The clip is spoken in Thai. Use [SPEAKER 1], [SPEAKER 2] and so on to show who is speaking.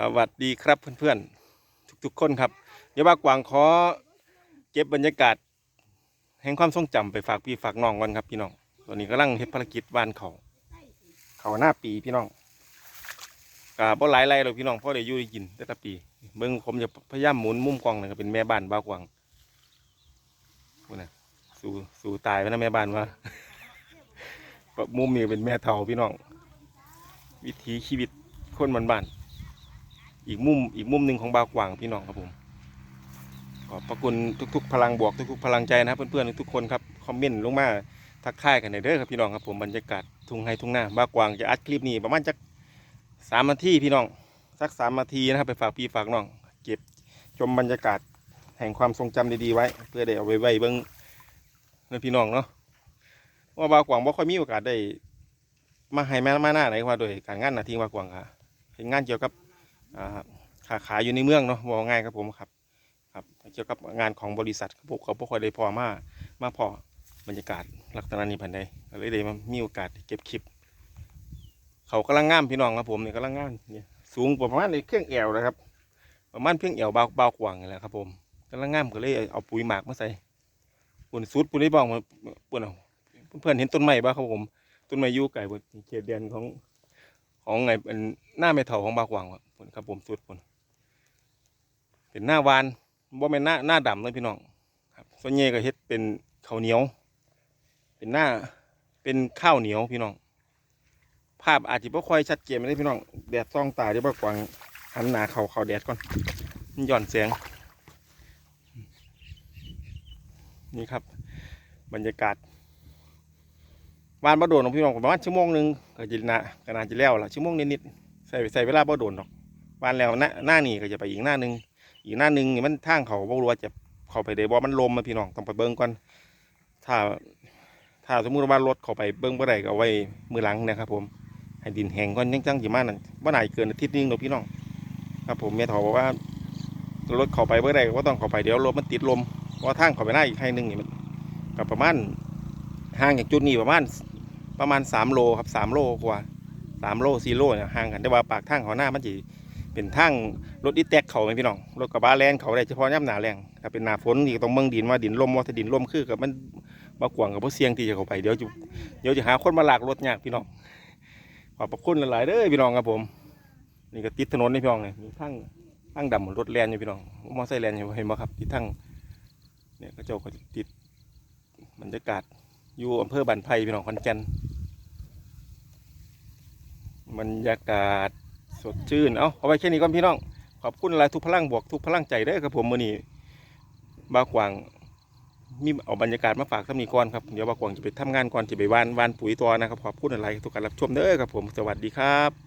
[SPEAKER 1] สวัสดีครับเพื่อนๆ ทุกๆคนครับเยวว่ากวางขอเก็บบรรยากาศ แห่งความทรงจำไปฝากพี่ฝากน้องก่อนครับพี่น้องตอนนี้กำลังเฮ็ดภารกิจวานเขา เขาหน้าปีพี่น้องกาบ่หลายไรหรอกพี่น้องเพราะได้ยู่ได้กินแต่ละปีเบิ่งผมจะพยายามหมุนมุมกล้องนะก็เป็นแม่บ้านบ้ากวางพูดนะสู่สู่ตายไปนะแม่บ้านว่ามุมนี้เป็นแม่เฒ่าพี่น้อง วิถีชีวิตคนบ้านๆ อีกมุมอีกมุมหนึ่งของบาวกว่างพี่น้องครับผมขอบพระคุณทุก ๆ พลังบวกทุกๆ พลังใจนะครับเพื่อนๆทุกคนครับคอมเมนต์ลงมาทักทายกันในเด้อครับพี่น้องครับผมบรรยากาศทุ่งไฮทุ่งนาบาวกว่างจะอัดคลิปนี้ประมาณจักสามนาทีพี่น้องสักสามนาทีนะครับไปฝากพี่ฝากน้องเก็บชมบรรยากาศแห่งความทรงจำดีๆไว้ เพื่อได้เอาไว้ไว้เบิ้งเพื่อนพี่น้องเนาะว่าบาวกว่างบ่ค่อยมีโอกาสได้มาให้แม่มาหน้าไหนว่าโดยการงานหน้าที่บาวกว่างค่ะเป็นงานเกี่ยวกับ ค้าขายอยู่ในเมืองเนาะบอกง่ายครับผมครับครับเกี่ยวกับงานของบริษัทครับผมเขาบ่ค่อยได้พอมามาพอบรรยากาศลักษณะนี้พันใดก็เลยได้มามีโอกาสเก็บคลิป เขากำลังงามพี่น้องครับผมเนี่ยกำลังงามเนี่ยสูงประมาณในเครื่องแอวนะครับ ประมาณเพียงแอวเบาเบากว่างนี่แหละครับผมกำลังงามก็เลยเอาปุ๋ยหมักมาใส่ปุ่นสุดปุ่นได้บ้องมาปุ่นเอาเพื่อนเห็นต้นไม้บ้างครับผมต้นไม้ยูไก่บนเขตเดียนของ ของไงเป็นหน้าเมทัลของบากวางผลครับผมสุดผลเป็นหน้าวานบ่เป็นหน้าหน้าดำเลยพี่น้องครับส่วนใหญ่ก็เฮ็ดเป็นข้าวเหนียว เป็นหน้าเป็นข้าวเหนียวพี่น้อง ภาพอาจจะไม่ค่อยชัดเจนเลยพี่น้องแดดส่องตาเดี๋ยวบากวางหันหน้าเขาเขาแดดก่อนมันหย่อนแสงนี่ครับ บรรยากาศ วานบ่โดนของพี่น้องประมาณชั่วโมงหนึ่งก็จะนะก็น่าจะแล้วละชั่วโมงนิดๆใส่ใส่เวลาบ่โดนหรอกวานแล้วหน้าหน้านี่ก็จะไปอีกหน้าหนึ่งอีกหน้าหนึ่งนี่มันทางเขาบ่รู้ว่าจะเข้าไปได้บ่มันลมมาพี่น้องต้องไปเบิ่งก่อนถ้าถ้าสมมุติว่ารถเข้าไปเบิ่งบ่ได้ก็ไว้มือหลังนะครับ ผมให้ดินแห้งก่อนยังจังสิมานั่นบ่น่าเกินอาทิตย์นึงหรอกพี่น้องครับผมแม่ถอบอกว่ารถเข้าไปบ่ได้ก็ต้องเข้าไปเดี๋ยวรถมันติดลมเพราะว่าทางเข้าไปหน้าอีกให้หนึงนี่มันก็ประมาณห่างจากจุดนี้ประมาณ ประมาณสามโลครับสามโลกว่าสามโลสี่โลเนี่ยห่างกันแต่ว่าปากทางเขาหน้ามันจะเป็นทางรถอีแตกเขาไหมพี่น้องรถกระบะแลนเขาได้เฉพาะย่ำหนาแรงถ้าเป็นหนาฝนนี่ต้องเมืองดินว่าดินลมว่าถ้าดินลมคือกับมันมากวางกับพวกเสียงที่จะเข้าไปเดี๋ยวจะเดี๋ยวจะหาคนมาลากรถยากพี่น้องขอบพระคุณหลายๆเด้อพี่น้องครับผม นี่ก็ติดถนนนี่พี่น้องเลยมีทางทางดำรถแลนอยู่พี่น้องมอไซค์แลนอยู่เห็นไหมครับที่ทางเนี่ยก็เจ้าก็ติดบรรยากาศ อยู่อำเภอบันไพพี่น้องขอนแก่นบรรยากาศสดชื่น เอาเอาไว้แค่นี้ก่อนพี่น้อง ขอบคุณอะไรทุกพลังบวกทุกพลังใจได้ครับผมมือนี้บากวางมีเอาบรรยากาศมาฝากท่านนี้ก่อนครับ เดี๋ยวบากวางจะไปทำงานก่อนจะไปวานวานปุ๋ยตัวนะครับ ขอบคุณอะไรทุกการรับชมเด้อครับผม สวัสดีครับ